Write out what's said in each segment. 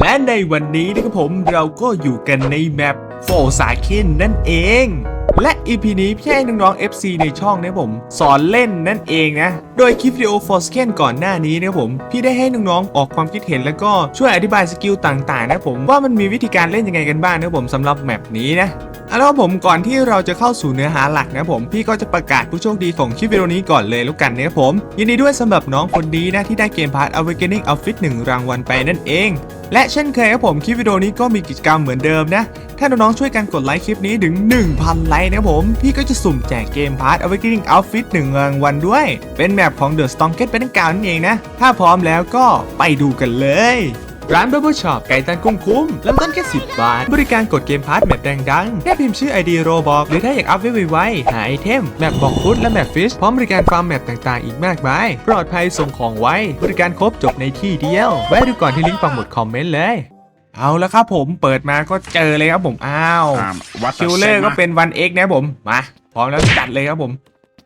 และในวันนี้นะครับผมเราก็อยู่กันในแมปโฟสาคินนั่นเอง และ EP นี้พี่ให้น้องๆ FC ในช่องนะผม สอนเล่นนั่นเองนะ โดยคลิปวิดีโอ f o r s c a n ก่อนหน้านี้นะผม พี่ได้ให้น้องๆ ออกความคิดเห็นแล้วก็ช่วยอธิบายสกิลต่างๆ นะผมว่ามันมีวิธีการเล่นยังไงกันบ้างนะผมสำหรับแมปนี้นะเอาละครับผมก่อนที่เราจะเข้าสู่เนื้อหาหลักนะผมพี่ก็จะประกาศผู้โชคดีของคลิปวิดีโอนี้ก่อนเลยแล้วกันนะครับผม ยินดีด้วยสำหรับน้องคนนี้นะที่ได้เกมพาร์ท Awakening Outfit 1 รางวัลไปนั่นเองและเช่นเคยครับผมคลิปวิดีโอนี้ก็มีกิจกรรมเหมือนเดิมนะ ถ้าน้องๆช่วยกันกดไลค์คลิปนี้ถึง 1,000 ไลค์นะผมพี่ก็จะสุ่มแจกเกมพาร์ท Awakening Outfit 1รางวัลด้วย เป็นแมปของ The Strongest เป็นกาวนั่นเองนะ ถ้าพร้อมแล้วก็ไปดูกันเลย ร้าน Bubble Shop ไก่ตันกุ้งคุ้มเริ่มต้นแค่ 10 บาท บริการกดเกมพาร์ทแมปดังๆ แค่พิมพ์ชื่อ ID โรบอกหรือถ้าอยากอัพไว้ไวๆหาไอเทม แมปบอกฟุตและแมปฟิช พร้อมบริการฟาร์มแมปต่างๆ อีกมากมาย ปลอดภัยส่งของไวบริการครบจบในที่เดียว แวะดูก่อนที่ลิงก์ปักหมุดคอมเมนต์เลยเอาแล้วครับผมเปิดมาก็เจอเลยครับผมอ้าว Um, what คิ the ลเลอร์ sigma? ก็เป็นวันเอ็กนะครับผมมาพร้อมแล้วจัดเลยครับผม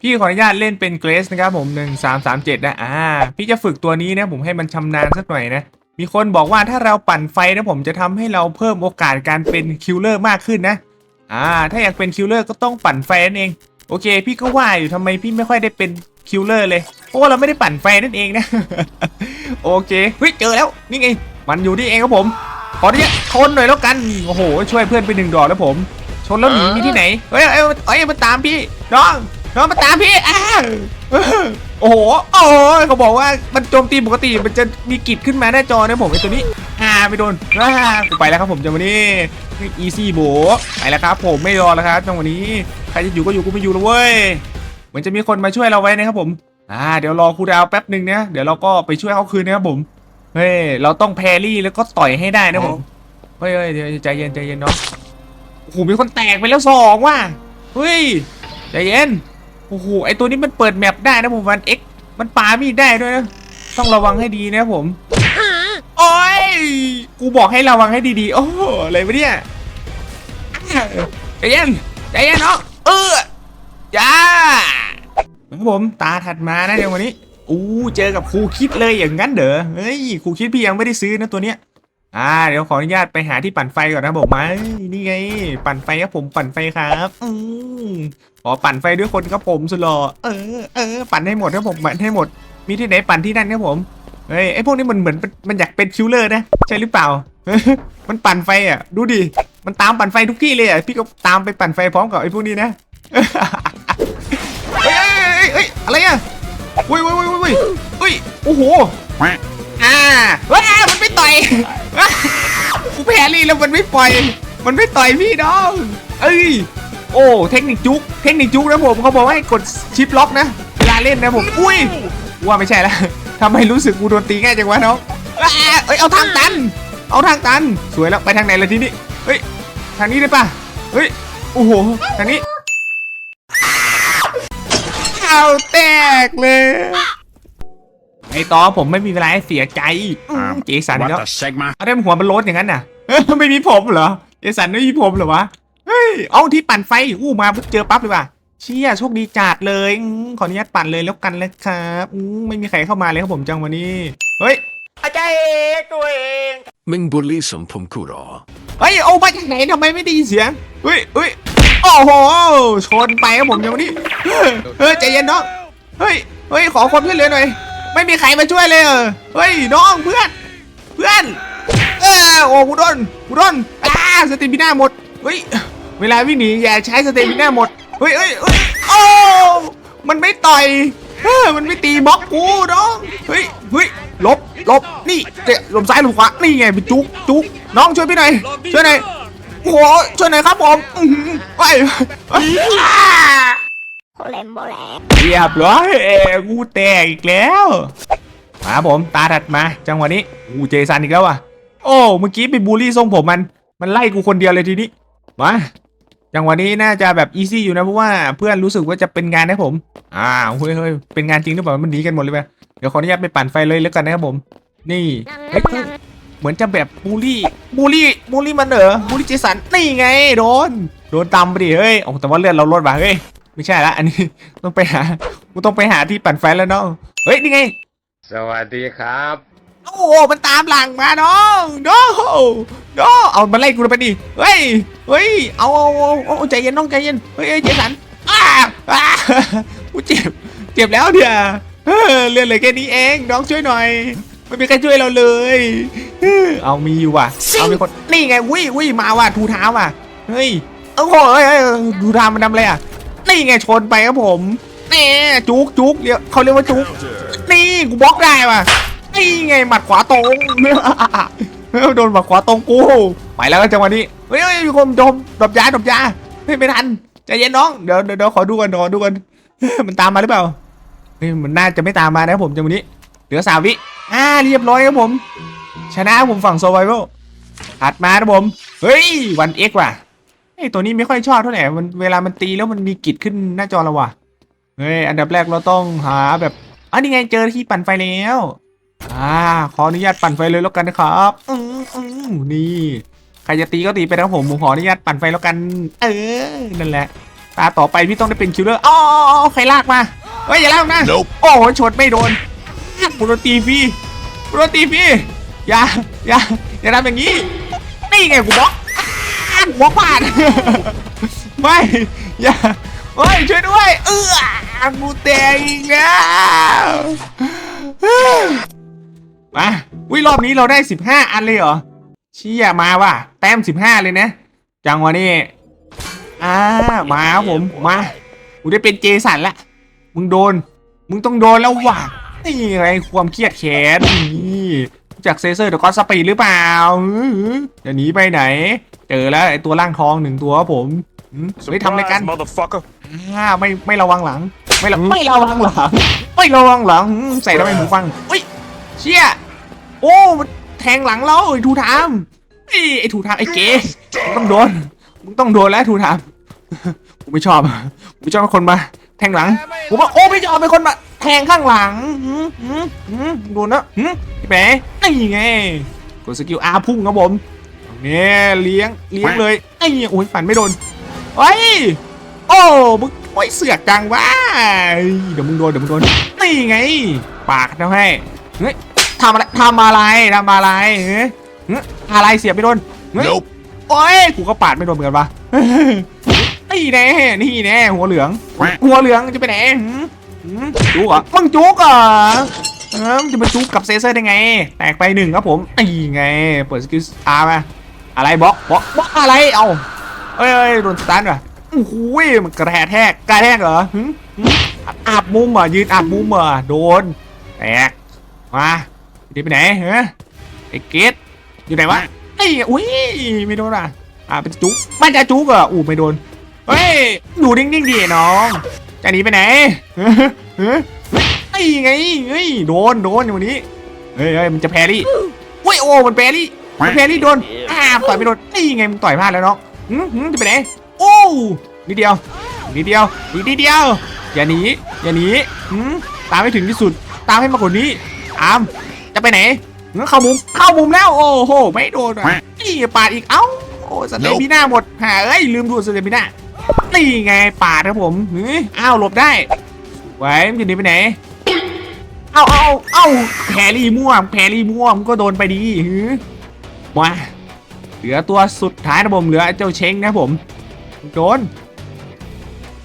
พี่ขออนุญาตเล่นเป็นเกรสนะครับผม1 3 3 7นะอ่าพี่จะฝึกตัวนี้นะผมให้มันชำนาญสักหน่อยนะ มีคนบอกว่าถ้าเราปั่นไฟนะผมจะทำให้เราเพิ่มโอกาสการเป็นคิลเลอร์มากขึ้นนะ อ่า ถ้าอยากเป็นคิลเลอร์ก็ต้องปั่นไฟนั่นเอง โอเค พี่ก็ว่าอยู่ทำไมพี่ไม่ค่อยได้เป็นคิลเลอร์เลย เพราะว่าเราไม่ได้ปั่นไฟนั่นเองนะ โอเคเฮ้ยเจอแล้ว นี่ไง มันอยู่นี่เองครับผม ขออนุญาตชนหน่อยแล้วกัน โอ้โห ช่วยเพื่อนไปหนึ่งดอกแล้วผม ชนแล้วหนีมีที่ไหน เฮ้ยเอ้ยเอ้ยมาตามพี่ น้อง น้องมาตามพี่อ้า โอ้โหโอ้ยเขาบอกว่ามันโจมตีปกติมันจะมีกิจขึ้นมาหน้าจอนะผมไอตัวนี้อ่าไม่โดนอ่ากูไปแล้วครับผมจังหวะนี้อีซี่โบไปแล้วครับ ผมไม่รอแล้วครับจังหวะนี้ใครจะอยู่ก็อยู่กูไม่อยู่แล้วเว้ยเหมือนจะมีคนมาช่วยเราไว้นะครับผมอ่าเดี๋ยวรอครูดาวแป๊บหนึ่งนะเดี๋ยวเราก็ไปช่วยเขาคืนนะครับผมเฮ้ยเราต้องแพรี่แล้วก็ต่อยให้ได้นะผมเฮ้ยเฮ้ยเดี๋ยวใจเย็นใจเย็นเนาะโอ้โหมีคนแตกไปแล้วสองว่ะเฮ้ยใจเย็น โอ้โห ไอตัวนี้มันเปิดแมปได้นะผมวันเอ็กมันปามีดได้ด้วยนะ ต้องระวังให้ดีนะผม โอ้ย กูบอกให้ระวังให้ดีๆ โอ้โหอะไรวะเนี่ยใจเย็นใจเย็นเนาะเออจ้าครับผมตาถัดมานะเดี๋ยววันนี้อู้เจอกับครูคิดเลยอย่างนั้นเด้อเฮ้ยครูคิดพี่ยังไม่ได้ซื้อนะตัวเนี้ยอ่าเดี๋ยวขออนุญาตไปหาที่ปั่นไฟก่อนนะบอกมานี่ไง ปั่นไฟครับผมปั่นไฟครับอื ขอปั่นไฟด้วยคนครับผมสุดหล่อเออเออปั่นให้หมดครับผมปั่นให้หมด มีที่ไหนปั่นที่นั่นครับผมเฮ้ยไอพวกนี้มันเหมือนมันอยากเป็นคิลเลอร์นะใช่หรือเปล่า มันปั่นไฟอะ ดูดิมันตามปั่นไฟทุกที่เลยอะพี่ก็ตามไปปั่นไฟพร้อมกับไอพวกนี้นะเฮ้ยเฮ้ยเฮ้ยเฮ้ยอะไรอะเฮ้ยเฮ้ยเฮ้ยเฮ้ยเฮ้ยโอ้โหอ่าว้ามันไม่ต่อยว้ากูแพ้รี่แล้วมันไม่ปล่อย มันไม่ต่อยพี่น้อง เอ้ย โอ้เทคนิคจุกเทคนิคจุกนะผมเขาบอกว่าให้กดชิปล็อกนะเวลาเล่นนะผมอุ้ยว่าไม่ใช่แล้วทำไมรู้สึกกูโดนตีง่ายจังวะน้องว้าเอ้ยเอาทางตัน เอาทางตันสวยแล้วไปทางไหนล่ะทีนี้เฮ้ยทางนี้ได้ปะเฮ้ยโอ้โหทางนี้เอาแตกเลยไอ้ตอผมไม่มีเวลาให้เสียใจอืม Um, เจสัน what แล้ว the sigma? เอาได้หัวมันโลดอย่างนั้นน่ะเอ้ยไม่มีผมเหรอเจสันไม่มีผมเหรอวะ เฮ้ยเอาที่ปั่นไฟ อู้มาปุ๊บเจอปั๊บเลยว่ะเชี่ยโชคดีจัดเลยอืมขออนุญาตปั่นเลยแล้วกันเลยครับอืมไม่มีใครเข้ามาเลยครับผมจังวันนี้ เฮ้ยอาจารย์เอกตัวเองมึงบุลลี่สมผมกูเหรอเฮ้ยเอามาจากไหนทำไมไม่ได้ยินเสียงเฮ้ยเฮ้ยโอ้โหชนไปครับผมจังวันนี้เฮ้ยเฮ้ยใจเย็นน้องเฮ้ยเฮ้ยขอความช่วยเหลือหน่อย ไม่มีใครมาช่วยเลยเหรอเฮ้ยน้องเพื่อน เพื่อน เออโอ้กูโดนกูโดนอ้าสเตมิน่าหมดเฮ้ย เวลาวิ่งหนีอย่าใช้สเตมิน่าหมด เฮ้ยเฮ้ยเฮ้ยโอ้มันไม่ต่อยเออมันไม่ตีบล็อกกูน้อง เฮ้ยเฮ้ยหลบหลบนี่เจ๊หลบซ้ายหลบขวา นี่ไงเป็นจุกจุกน้องช่วยพี่หน่อย ช่วยหน่อยโอ้โหช่วยหน่อยครับผมอื้อหือไปอ้าโคเลมโบแลเรียบร้อยเอกูแตกอีกแล้ว มาผมตาถัดมาจังหวะนี้อูเจสันอีกแล้วอะ โอ้ เมื่อกี้ไปบูลลี่ทรงผมมัน มันไล่กูคนเดียวเลยทีนี้ มา จังหวะนี้น่าจะแบบอีซี่อยู่นะเพราะว่าเพื่อนรู้สึกว่าจะเป็นงานนะผมอ่าเฮ้ยเฮ้ยเป็นงานจริงหรือเปล่ามันหนีกันหมดเลยไปเดี๋ยวขออนุญาตไปปั่นไฟเลยแล้วกันนะครับผม นี่เฮ้ยเหมือนจะแบบบูลลี่บูลลี่บูลลี่มันเหรอบูลลี่เจสันนี่ไงโดนโดนตำไปดิเฮ้ยโอ้แต่ว่าเลือดเราลดว่ะเฮ้ยไม่ใช่ละอันนี้ต้องไปหากูต้องไปหาที่ปั่นไฟแล้วเน้องเฮ้ยนี่ไง สวัสดีครับ โอ้มันตามหลังมาน้องน้องเอามาไล่กูไปดิเฮ้ยเฮ้ยเอาเอาเอาใจเย็นน้องใจเย็นเฮ้ยเจสันอ้าอ้ากูเจ็บเจ็บแล้วเดี๋ยวเลือดเลยแค่นี้เองน้องช่วยหน่อยไม่มีใครช่วยเราเลย เอามีอยู่ว่ะ เอามีคน นี่ไงวิวิมาว่ะทูเท้าว่ะ เฮ้ย โอ้โอ้ยทูเท้ามันทำอะไรอะ นี่ไงชนไปครับผม นี่จุกจุกเรียกเขาเรียกว่าจุก นี่กูบล็อกได้ว่ะ นี่ไงหมัดขวาตรงโดนหมัดขวาตรงกูไปแล้วจังหวะนี้เฮ้ยเฮ้ยมีคนโดมดบยาดบยาเฮ้ยไม่ทันใจเย็นน้องเดี๋ยวเดี๋ยวขอดูกันขอดูกันมันตามมาหรือเปล่าเฮ้ยมันน่าจะไม่ตามมานะผมจังหวะนี้เหลือสามวิอ่าเรียบร้อยครับผม ชนะผมฝั่งโซไวโวถัดมาครับผมเฮ้ยวันเอ็กว่ะไอตัวนี้ไม่ค่อยชอบเท่าไหร่มันเวลามันตีแล้วมันมีกิจขึ้นหน้าจอเราว่ะเฮ้ยอันดับแรกเราต้องหาแบบอันนี้ไงเจอที่ปั่นไฟแล้ว อ่าขออนุญาตปั่นไฟเลยแล้วกันนะครับอืมอืมนี่ใครจะตีก็ตีไปนะครับผมผมขออนุญาตปั่นไฟแล้วกัน เออนั่นแหละ ตาต่อไปพี่ต้องได้เป็นคิลเลอร์อ๋อใครลากมาเฮ้ยอย่าลากนะ Nope โอ้โหชนไม่โดนกูโดนตีฟรีกูโดนตีฟรีอย่าอย่าอย่าทำอย่างนี้นี่ไงกูบล็อกอ้าวกูบล็อกผ่านไม่อย่าเฮ้ยช่วยด้วย เออกูแตกอีกแล้ว มาวิรอบนี้เราได้ 15 อันเลยเหรอเชี่ยมาว่ะแต้ม 15 เลยนะ จังหวะนี้อ่ามาครับผมมากูได้เป็นเจสันละ มึงโดน มึงต้องโดนแล้วว่ะนี่ไงความเครียดแค้นนี่จากเซเซอร์เดอะก็สปีดหรือเปล่าอื้อหือจะหนีไปไหน เจอแล้วไอตัวร่างทองหนึ่งตัวครับผมอืมเฮ้ยทำอะไรกัน motherfucker. อ่าไม่ไม่ระวังหลัง ไม่ระไม่ระวังหลัง ไม่ระวังหลังอืมใส่ทำไมหูฟังเฮ้ย เชี่ยโอ้มันแทงหลังเราไอ้ทูทามไอ้ไอ้ทูทามไอ้เก๋มึงต้องโดนมึงต้องโดนแล้วทูทามกูไม่ชอบกูไม่ชอบเป็นคนมา แทงหลังกูว่าโอ้ไม่ชอบเป็นคนมาแทงข้างหลังหืมหืมหืมโดนนะหืมพี่แป๋นี่ไงกดสกิลอาพุ่งครับผมเนี่ยเลี้ยงเลี้ยงเลยไอ้โอ้ยฝันไม่โดนเฮ้ยโอ้มึงโอ้ยเสือกจังวะเดี๋ยวมึงโดนเดี๋ยวมึงโดนนี่ไง ปากทำให้เฮ้ย ทำอะไรทำอะไรทำอะไรเฮ้ยเฮ้ยอะไรเสียบไม่โดนเฮ้ย Nope. โอ้ยกูก็ปาดไม่โดนเหมือนกันปะ นี่แน่นี่แน่หัวเหลือง หัวเหลืองจะไปไหนหืมหืมจุกเหรอมึงจุกเหรอเออมึงจะมาจุกกับเซเซอร์ได้ไง แตกไปหนึ่งครับผมนี่ไง เปิดสกิลอาร์มา อะไรบล็อกบล็อกบล็อกอะไร เอาเอ้ยเอ้ยโดนสตันว่ะโอ้โหมันกระแทกแทกกระแทกเหรอหึหึอาบมุมเหรอะยืนอาบมุมเหรอะโดน แตก มา ดีไปไหนเฮ้ยไอ้เกตอยู่ไหนวะไอ้ยอุ้ยไม่โดนอะอ่าเป็นจุกมันจะจุกเหรออู้ไม่โดนเฮ้ยอยู่นิ่งๆดิน้องจะหนีไปไหนเฮ้ยเฮ้ยไอ้ไงเฮ้ยโดนโดนอย่างนี้เฮ้ยเฮ้ยมันจะแพรี่เฮ้ยโอ้มันแพรี่มันแพรี่โดนอ้าต่อยไม่โดนนี่ไงมันต่อยพลาดแล้วน้องหึหึจะไปไหนโอ้นิดเดียวนิดเดียวอีกนิดเดียวอย่าหนีอย่าหนีหืมตามให้ถึงที่สุด ตามให้มากกว่านี้อาม จะไปไหนหืมเข้ามุมเข้ามุมแล้วโอ้โห ไม่โดนอะนี่ปาดอีกเอ้าโอ้สเตมิน่าหมดหาเอ้ยลืมดูสเตมิน่านี่ไงปาดครับผมหืมอ้าวหลบได้ไว้มันจะหนีไปไหนเอาเอาเอาแพรรี่ม่วงแพรรี่ม่วงก็โดนไปดีหือมาเหลือตัวสุดท้ายนะผมเหลือเจ้าเช้งนะผมโดน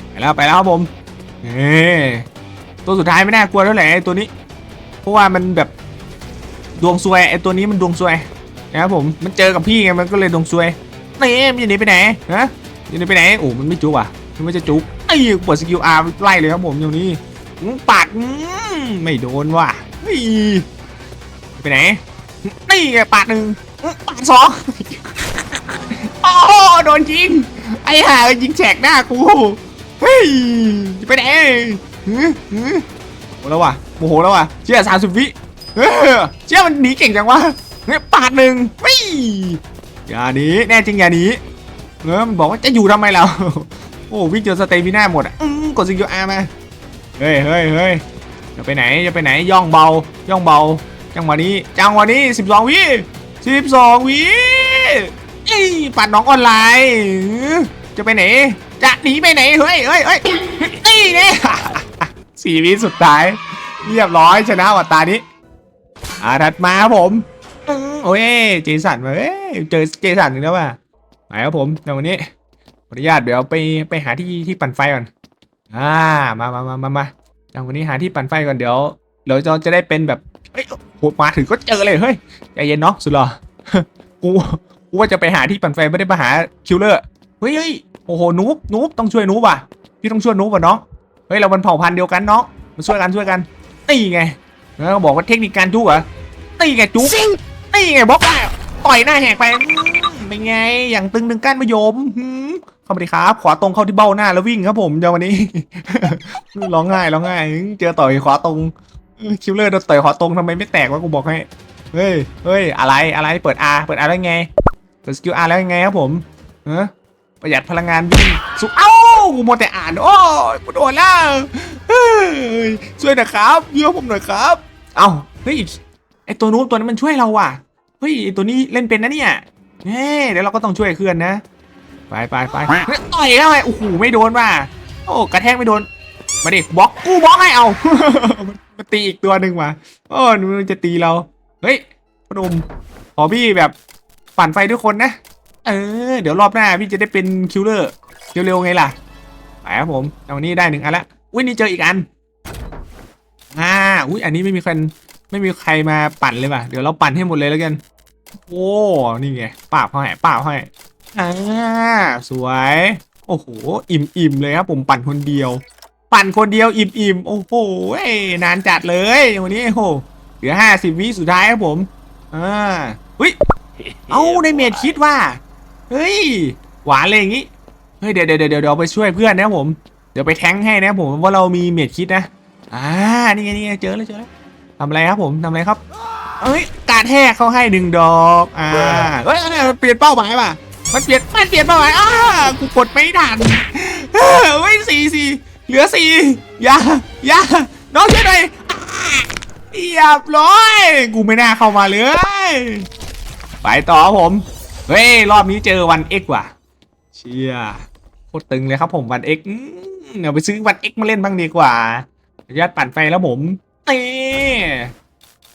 ไปแล้วไปแล้วครับผมเฮ้ตัวสุดท้ายไม่น่ากลัวเท่าไหร่ไอ้ตัวนี้ เพราะว่ามันแบบ ดวงซวยไอ้ตัวนี้มันดวงซวยนะครับผมมันเจอกับพี่ไงมันก็เลยดวงซวยนี่มันจะหนีไปไหนฮะจะหนีไปไหนโอ้มันไม่จุกอะมันไม่จะจุกไอ้เปิดสกิลอาร์ไล่เลยครับผมอย่างนี้ปาดไม่โดนว่ะไปไหนนี่ไงปาดหนึ่งปาดสองโอ้โหโดนยิงไอ้ห่ายิงแฉกหน้ากูเฮ้ยไปไหนหือหือโอ้แล้วว่ะโมโหแล้วว่ะเชื่อสามสิบวิ เออเชื่อมันหนีเก่งจังวะเนี่ยปาดหนึ่งวิ่อย่าหนีแน่จริงอย่าหนีเออมันบอกว่าจะอยู่ทำไมเราโอ้วิ่งจนสเตมิน่าหมดอะกดซิงเกิลอาร์มาเฮ้ยเฮ้ยเฮ้ยจะไปไหนจะไปไหนย่องเบาย่องเบา จังหวะนี้จังหวะนี้สิบสองวิสิบสองวิเอ้ปัดน้องออนไลน์จะไปไหน จะหนีไปไหนเฮ้ยเฮ้ยเฮ้ยนี่เนี่ยสี่วิสุดท้ายเรียบร้อยชนะวัตตานี้ อ่าถัดมาครับผมอืมโอ้ยเจสันมาเอ้ยเจอเจสันอีกแล้วว่ะไหนครับผมเดี๋ยววันนี้ขออนุญาตเดี๋ยวไปไปหาที่ที่ปั่นไฟก่อนอ่ามามามามามาเดี๋ยววันนี้หาที่ปั่นไฟก่อนเดี๋ยวเดี๋ยวเราจะได้เป็นแบบเฮ้ยโหมาถึงก็เจอเลยเฮ้ยใจเย็นเนาะสุดหรอกูกูว่าจะไปหาที่ปั่นไฟไม่ได้มาหาคิลเลอร์เฮ้ยเฮ้ยโอ้โหนูบนูบต้องช่วยนูบว่ะพี่ต้องช่วยนูบว่ะน้องเฮ้ยเรามันเผ่าพันธุ์เดียวกันเนาะมาช่วยกันช่วยกันนี่ไง แล้วก็บอกว่าเทคนิคการจุกเหรอนี่ไงจุกนี่ไงบล็อกได้ต่อยหน้าแหกไปอืมเป็นไง อย่างตึงดึงก้านมะยมหืมเข้ามาดิครับ ขวาตรงเข้าที่เบ้าหน้าแล้ววิ่งครับผมเดี๋ยววันนี้ร้องไห้ร้องไห้เจอต่อยขวาตรง คิลเลอร์โดนต่อยขวาตรงทำไมไม่แตกวะกูบอกให้ เฮ้ย เฮ้ย อะไร อะไร เปิด R เปิด R แล้วไง เปิดสกิล R แล้วยังไงครับผมเออประหยัดพลังงานวิ่งสุเอ้ากูมัวแต่อ่าน โอ้ยกูโดนแล้วเฮ้ย ช่วยน่อยครับเยื่อผมหน่อยครับ เอ้าเฮ้ยไอตัวนู้นตัวนี้นมันช่วยเราว่ะเฮ้ยไอตัวนี้เล่นเป็นนะเนี่ยเฮ้ยเดี๋ยวเราก็ต้องช่วยเพื่อนนะไปไปไปต่อยแล้วไงโอ้โหไม่โดนว่ะโอ้กระแทกไม่โดนมาดิบล็อกกูบล็อกให้เอามันตีอีกตัวหนึ่งว่ะโอ้มันจะตีเราเฮ้ยพนมขอพี่แบบปั่นไฟทุกคนนะ เออ เดี๋ยวรอบหน้าพี่จะได้เป็นคิลเลอร์เร็วๆไงล่ะไปครับผมเอาวันนี้ได้หนึ่งอันละอุ้ยนี่เจออีกอัน อ่าอุ้ยอันนี้ไม่มีใครไม่มีใครมาปั่นเลยว่ะเดี๋ยวเราปั่นให้หมดเลยแล้วกัน โอ้นี่ไงป้าบเขาให้ป้าบเขาให้อ่าสวย โอ้โหอิ่มอิ่มๆเลยครับผมปั่นคนเดียว ปั่นคนเดียวอิ่มอิ่มๆโอ้โหนานจัดเลยวันนี้โอ้โหเหลือห้าสิบวิสุดท้ายครับผมอ่าเฮ้ยเอ้าในเมดคิดว่า เฮ้ย หวานเลยอย่างงี้ เฮ้ยเดี๋ยวเดี๋ยวเดี๋ยวเดี๋ยวไปช่วยเพื่อนนะผม เดี๋ยวไปแท้งให้นะผมว่าเรามีเมดคิดนะ อ่า นี่ไงนี่ไงเจอแล้วเจอแล้วทำอะไรครับผมทำอะไรครับ เอ้ย การแทกเขาให้หนึ่งดอก อ่าเฮ้ยเฮ้ยเปลี่ยนเป้าหมายป่ะ มันเปลี่ยน มันเปลี่ยนเป้าหมาย อ้า กูกดไม่ทันเฮ้ยสี่สี่เหลือสี่อย่าอย่าน้องช่วยหน่อยอ่าเรียบร้อย กูไม่น่าเข้ามาเลย ไปต่อครับผม เฮ้ย รอบนี้เจอวันเอ็กว่ะ เชียโคตรตึงเลยครับผมวันเอ็กเดี๋ยวไปซื้อวันเอ็กมาเล่นบ้างดีกว่าข ออนุญาตปั่นไฟแล้วผมนี่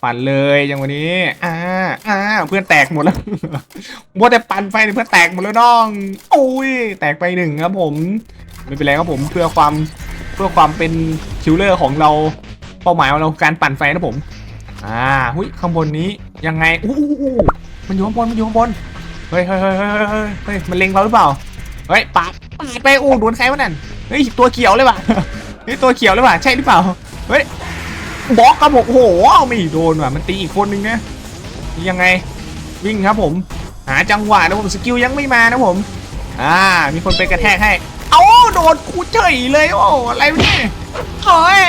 ปั่นเลยอย่างวันนี้อ่าอ่าเพื่อนแตกหมดแล้วมัวแต่ปั่นไฟเนี่ยเพื่อนแตกหมดแล้วน้องโอ้ยแตกไปหนึ่งครับผมไม่เป็นไรครับผมเพื่อความเพื่อความเป็นคิลเลอร์ของเราเป้าหมายของเราคือการปั่นไฟนะผมอ่าหุยข้างบนนี้ยังไงอู้หูหูมันอยู่ข้างบนมันอยู่ข้างบนเฮ้ยเฮ้ยเฮ้ยเฮ้ยเฮ้ยเฮ้ยมันเล็งเราหรือเปล่าเฮ้ยปาดปาดไปโอ้โดนใครวะนั่นเฮ้ยตัวเขียวเลยว่ะ นี่ตัวเขียวเลยว่ะใช่หรือเปล่าเฮ้ยบล็อกครับผมโอ้โหไม่โดนว่ะมันตีอีกคนนึงนะนี่ยังไงวิ่งครับผม หาจังหวะนะผมสกิลยังไม่มานะผม อ่า มีคนไปกระแทกให้ เอาโดนกูเฉยเลยโอ้อะไรเนี่ยโอ้ย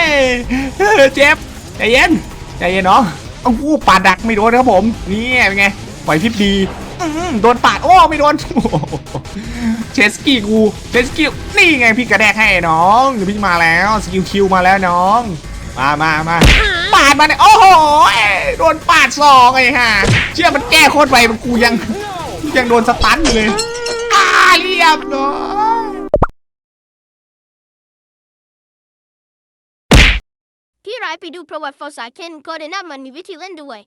เจ็บใจเย็นใจเย็นเนาะโอ้โหปาดักไม่โดนครับผมนี่เป็นไงปล่อยพริบดี โดนปาด โอ้ไม่โดนโอ้โหเชสกี้กูเชสกี้นี่ไงพี่กระแดกให้น้องเดี๋ยวพี่มาแล้วสกิลคิวมาแล้วน้อง มามามาปาดมาเนี่ยโอ้โหโดนปาดสองไอ้ห่าเชื่อมันแก้โคตรไวมันกูยังยังโดนสตันอยู่เลยอ่าเรียบร้อยพี่ร้ายไปดูประวัติฟอร์สาเคนก็แนะนำมันมีวิธีเล่นด้วย